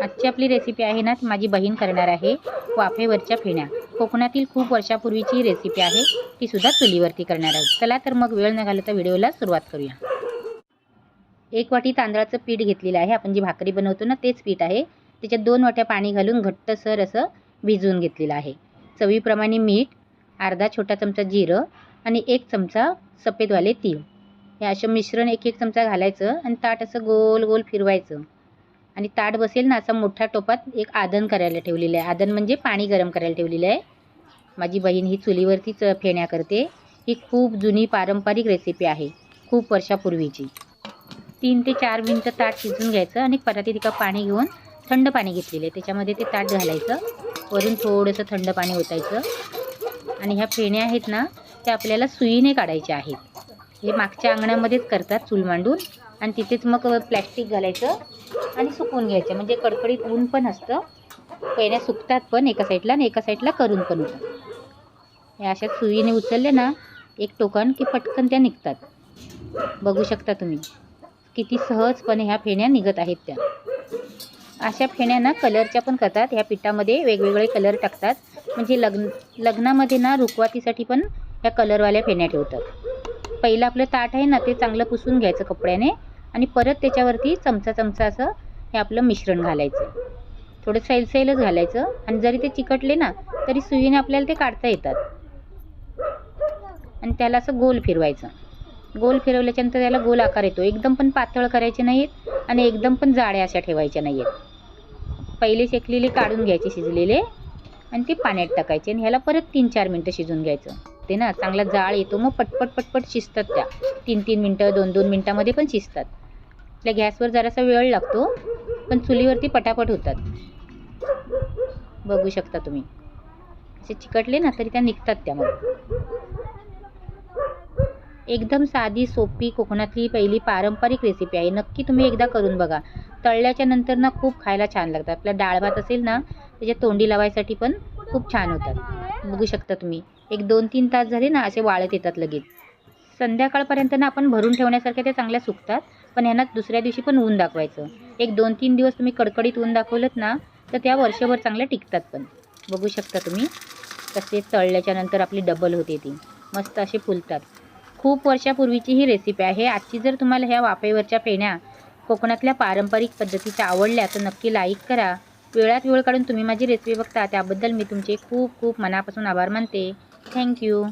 आजची आपली रेसिपी आहे ना माझी बहीण करणार आहे वाफेवरच्या फेण्या. कोकणातील खूप वर्षापूर्वीची रेसिपी आहे ती सुद्धा चुलीवरती करणार आहोत. चला तर मग वेळ न घालता व्हिडिओला सुरुवात करूया. एक वाटी तांदळाचं पीठ घेतलेलं आहे. आपण जी भाकरी बनवतो ना तेच पीठ आहे. त्याच्यात दोन वाट्या पाणी घालून घट्टसर असं भिजवून घेतलेलं आहे. चवीप्रमाणे मीठ अर्धा छोटा चमचा जिरं आणि एक चमचा सफेदवाले तीळ. हे असं मिश्रण एक एक चमचा घालायचं आणि ताट असं गोल गोल फिरवायचं. आणि ताट बसेल ना असा मोठ्या टोपात एक आदन करायला ठेवलेलं आहे. आदन म्हणजे पाणी गरम करायला ठेवलेलं आहे. माझी बहीण ही चुलीवरतीच फेण्या करते. ही खूप जुनी पारंपरिक रेसिपी आहे खूप वर्षापूर्वीची. तीन ते चार मिनटं ताट शिजून घ्यायचं आणि परातीत एका पाणी घेऊन थंड पाणी घेतलेलं आहे. त्याच्यामध्ये ते ताट घालायचं. वरून थोडंसं थंड पाणी ओतायचं. आणि ह्या फेण्या आहेत ना त्या आपल्याला सुईने काढायच्या आहेत. हे मागच्या अंगणामध्येच करतात चूल मांडून. आणि तिथेच मग प्लॅस्टिक घालायचं आणि सुकवून घ्यायचं. म्हणजे कडकडीत ऊन पण असतं. पहिल्या सुकतात पण एका साईडला आणि एका साईडला करून पण. होतात हे अशा सुईने उचलले ना एक टोकन की पटकन त्या निघतात. बघू शकता तुम्ही. किती सहजपणे ह्या फेण्या निघत आहेत त्या. अशा फेण्या ना कलरच्या पण करतात. ह्या पिठामध्ये वेगवेगळे कलर टाकतात. म्हणजे लग्न लग्नामध्ये ना रुखवातीसाठी पण ह्या कलरवाल्या फेण्या ठेवतात. पहिलं आपलं ताट आहे ना ते चांगलं पुसून घ्यायचं कपड्याने. आणि परत त्याच्यावरती चमचा चमचा असं हे आपलं मिश्रण घालायचं. थोडं सैलसैलच घालायचं. आणि जरी ते चिकटले ना तरी सुईने आपल्याला ते काढता येतात. आणि त्याला असं गोल फिरवायचं. गोल फिरवल्याच्यानंतर त्याला गोल आकार येतो. एकदम पण पातळ करायचे नाहीत आणि एकदम पण जाड्या अशा ठेवायच्या नाही आहेत पहिले शेकलेले काढून घ्यायचे शिजलेले आणि ते पाण्यात टाकायचे आणि ह्याला परत तीन चार मिनटं शिजून घ्यायचं. ते ना चांगला जाळ येतो मग पटपट पटपट शिजतात त्या. तीन तीन मिनटं दोन दोन मिनटामध्ये पण शिजतात. आपल्या गॅसवर जरासा वेळ लागतो पण चुलीवरती पटापट होतात. बघू शकता तुम्ही. असे चिकटले ना तरी त्या निघतात त्या मग एकदम साधी सोपी कोकणातली पहिली पारंपरिक रेसिपी आहे. नक्की तुम्ही एकदा करून बघा. तळल्याच्या नंतर ना खूप खायला छान लागतात. आपला डाळ भात असेल ना त्याच्यात तोंडी लावायसाठी पण खूप छान होतात. बघू शकता तुम्ही. एक दोन तीन तास झाले ना असे वाळत येतात लगेच. संध्याकाळपर्यंत ना आपण भरून ठेवण्यासारख्या ते चांगल्या सुकतात. पण यांना दुसऱ्या दिवशी पण ऊन दाखवायचं. एक दोन तीन दिवस तुम्ही कडकडीत ऊन दाखवलं ना तर त्या वर्षभर चांगल्या टिकतात पण. बघू शकता तुम्ही कसे तळल्याच्या नंतर आपली डबल होते ती. मस्त असे फुलतात. खूप वर्षापूर्वीची ही रेसिपी आहे. आजची जर तुम्हाला ह्या वाफेवरच्या पेण्या कोकणातल्या पारंपरिक पद्धतीच्या आवडल्या तर नक्की लाईक करा. वेळात वेळ काढून तुम्ही माझी रेसिपी बघता त्याबद्दल मी तुमचे खूप खूप मनापासून आभार मानते. थँक्यू